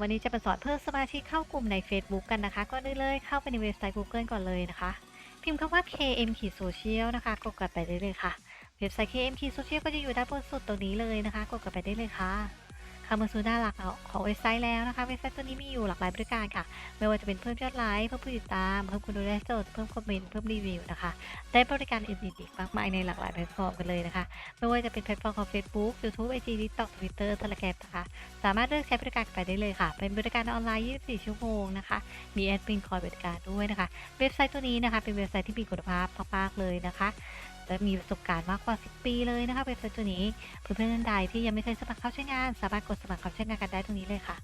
วันนี้จะมาสอนเพิ่มสมาชิกเข้ากลุ่มใน Facebook กันนะคะ ก็ได้เลยเข้าไปในเว็บไซต์ Google ก่อนเลยนะคะ พิมพ์คำว่า KM ขีดโซเชียลนะคะ กดกลับไปได้เลยค่ะ เว็บไซต์ KM ขีดโซเชียลก็จะอยู่ด้านบนสุดตรงนี้เลยนะคะ กดกลับไปได้เลยค่ะ เข้ามาสู่หน้าหลักของเว็บไซต์แล้วนะคะ เว็บไซต์ตัวนี้มีอยู่หลากหลายบริการค่ะ ไม่ว่าจะเป็นเพิ่มยอดไลค์ เพิ่มผู้ติดตาม เพิ่มคุณดูได้สด เพิ่มคอมเมนต์ เพิ่มรีวิวนะคะ ได้บริการอื่นๆอีกมากมายในหลากหลายแพลตฟอร์มกันเลยนะคะ ไม่ว่าจะเป็นแพลตฟอร์มของ Facebook YouTube IG TikTok Twitter Telegram นะคะ สามารถเลือกใช้บริการไปได้เลยค่ะ เป็นบริการออนไลน์ 24 ชั่วโมงนะคะ มีแอดมินคอยบริการด้วยนะคะ เว็บไซต์ตัวนี้นะคะ เป็นเว็บไซต์ที่มีคุณภาพมากๆเลยนะคะ และมีประสบการณ์มากกว่า 10 ปีเลยนะคะเว็บไซต์ตัวนี้ เพื่อนๆท่านใดที่ยังไม่เคยสมัครเข้าใช้งาน สามารถกดสมัครเข้าใช้งานกันได้ตรงนี้เลยค่ะ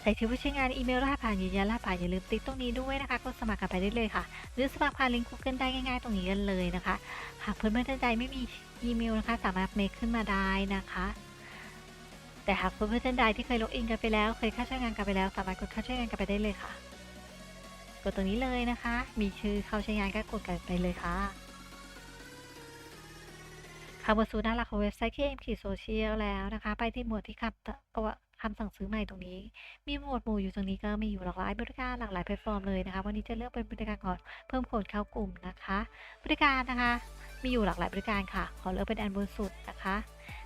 ใส่ชื่อผู้ใช้งานอีเมลรหัสผ่านยืนยันรหัสผ่านอย่าลืมติ๊กตรงนี้ด้วยนะคะกดสมัครกันไปได้เลยค่ะ หรือสมัครผ่านลิงก์ Google ได้ง่ายๆ ตรงนี้กันเลยนะคะ หากเพื่อนๆท่านใดไม่มีอีเมลนะคะ สามารถเมคขึ้นมาได้นะคะ แต่หากเพื่อนๆท่านใดที่เคยล็อกอินกันไปแล้ว เคยเข้าใช้งานกันไปแล้ว สามารถกดเข้าใช้งานกันไปได้เลยค่ะ กดตรงนี้เลยนะคะ มีชื่อเข้าใช้งานก็กดกันไปเลยค่ะเข้ามาสู่หน้าหลักของเว็บไซต์ KM ขีดโซเชียลแล้วนะคะ ไปที่หมวดที่คำประวัติคำสั่งซื้อใหม่ตรงนี้ มีหมวดหมู่อยู่ตรงนี้ก็มีอยู่หลากหลายบริการหลากหลายแพลตฟอร์มเลยนะคะ วันนี้จะเลือกเป็นบริการก่อนเพิ่มคนเข้ากลุ่มนะคะ บริการนะคะ มีอยู่หลากหลายบริการค่ะ ขอเลือกเป็นอันบนสุดนะคะ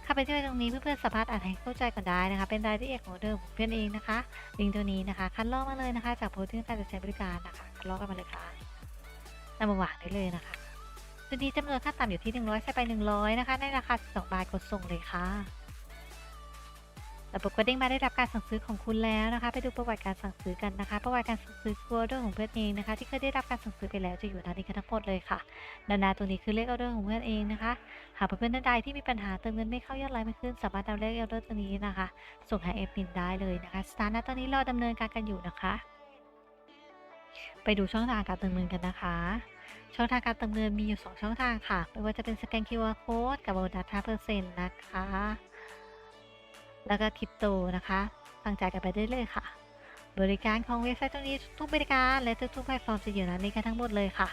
เข้าไปที่ตรงนี้เพื่อนๆสามารถอ่านให้เข้าใจก่อนได้นะคะ เป็นรายละเอียดของเดิมของเพื่อนเองนะคะลิงก์ตัวนี้นะคะ คัดลอกมาเลยนะคะ จากโพสต์ที่การจะใช้บริการนะคะคัดลอกกันมาเลยค่ะนำมาวางได้เลยนะคะตัวนี้จำนวนค่าต่ำอยู่ที่ 100ใช้ไป 100 นะคะในราคา12บาทกดส่งเลยค่ะ ระบบก็เด้งมาได้รับการสั่งซื้อของคุณแล้วนะคะ ไปดูประวัติการสั่งซื้อกันนะคะ ประวัติการสั่งซื้อคือออเดอร์ของเพื่อนเองนะคะ ที่เคยได้รับการสั่งซื้อไปแล้วจะอยู่ด้านนี้กันทั้งหมดเลยค่ะด้านหน้าตรงนี้คือเลขออเดอร์ของเพื่อนเองนะคะ หากเพื่อนท่านใดที่มีปัญหาเติมเงินไม่เข้ายอดไลน์ไม่ขึ้น สามารถดาวน์เลขออเดอร์ตัวนี้นะคะ ส่งให้เอฟมินได้เลยนะคะสถานะตอนนี้รอดำเนินการกันอยู่นะคะ ไปดูช่องทางการเติมเงินกันนะคะช่องทางการเติมเงินมีอยู่ 2 ช่องทางค่ะ ไม่ว่าจะเป็นสแกน QR code กับโบนัส5%นะคะ แล้วก็คริปโตนะคะสั่งจ่ายกันไปได้เลยค่ะ บริการของเว็บไซต์ตรงนี้ทุกบริการและทุกๆแพลตฟอร์มจะอยู่ในนี้กันทั้งหมดเลยค่ะ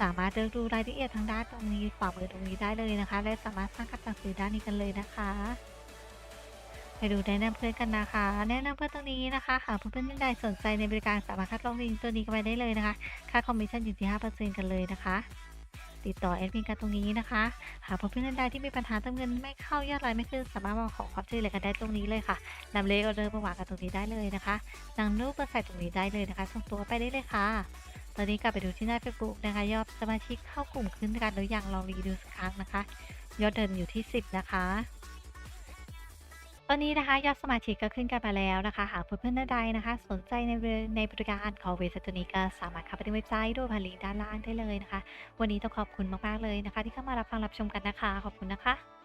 สามารถเลือกดูรายละเอียดทางด้านตรงนี้ขวามือตรงนี้ได้เลยนะคะ และสามารถสร้างการสั่งซื้อด้านนี้กันเลยนะคะไปดูแนะนำเพื่อนกันนะคะ แนะนำเพื่อนตรงนี้นะคะหากเพื่อนๆท่านใดสนใจในบริการสามารถคัดลอกลิงก์ตัวนี้กันไปได้เลยนะคะ ค่าคอมมิชชั่นอยู่ที่5%กันเลยนะคะ ติดต่อแอดมินกันตรงนี้นะคะ หากเพื่อนท่านใดที่มีปัญหาเติมเงินไม่เข้ายอดรายไม่ขึ้นสามารถมาขอความช่วยเหลือกันได้ตรงนี้เลยค่ะนำเลขออเดอร์มาวางกันตรงนี้ได้เลยนะคะนำรูปมาใส่ตรงนี้ได้เลยนะคะส่งตัวไปได้เลยค่ะ ตอนนี้กลับไปดูที่หน้า Facebook นะคะยอดสมาชิกเข้ากลุ่มขึ้นกันหรือยังลองรีดูสักครั้งนะคะ ยอดเดินอยู่ที่ 10 นะคะ อนนี้นะคะยอดสมาชิกก็ขึ้นกันมาแล้วนะคะหากเพื่อนๆท่านใดนะคะ สนใจในในบริการของเวสต์ตัวนี้ก็สามารถเข้าไปที่เว็บไซต์ด้วยผ่านลิงก์ด้านล่างได้เลยนะคะ วันนี้ต้องขอบคุณมากๆเลยนะคะ ที่เข้ามารับฟังรับชมกันนะคะ ขอบคุณนะคะ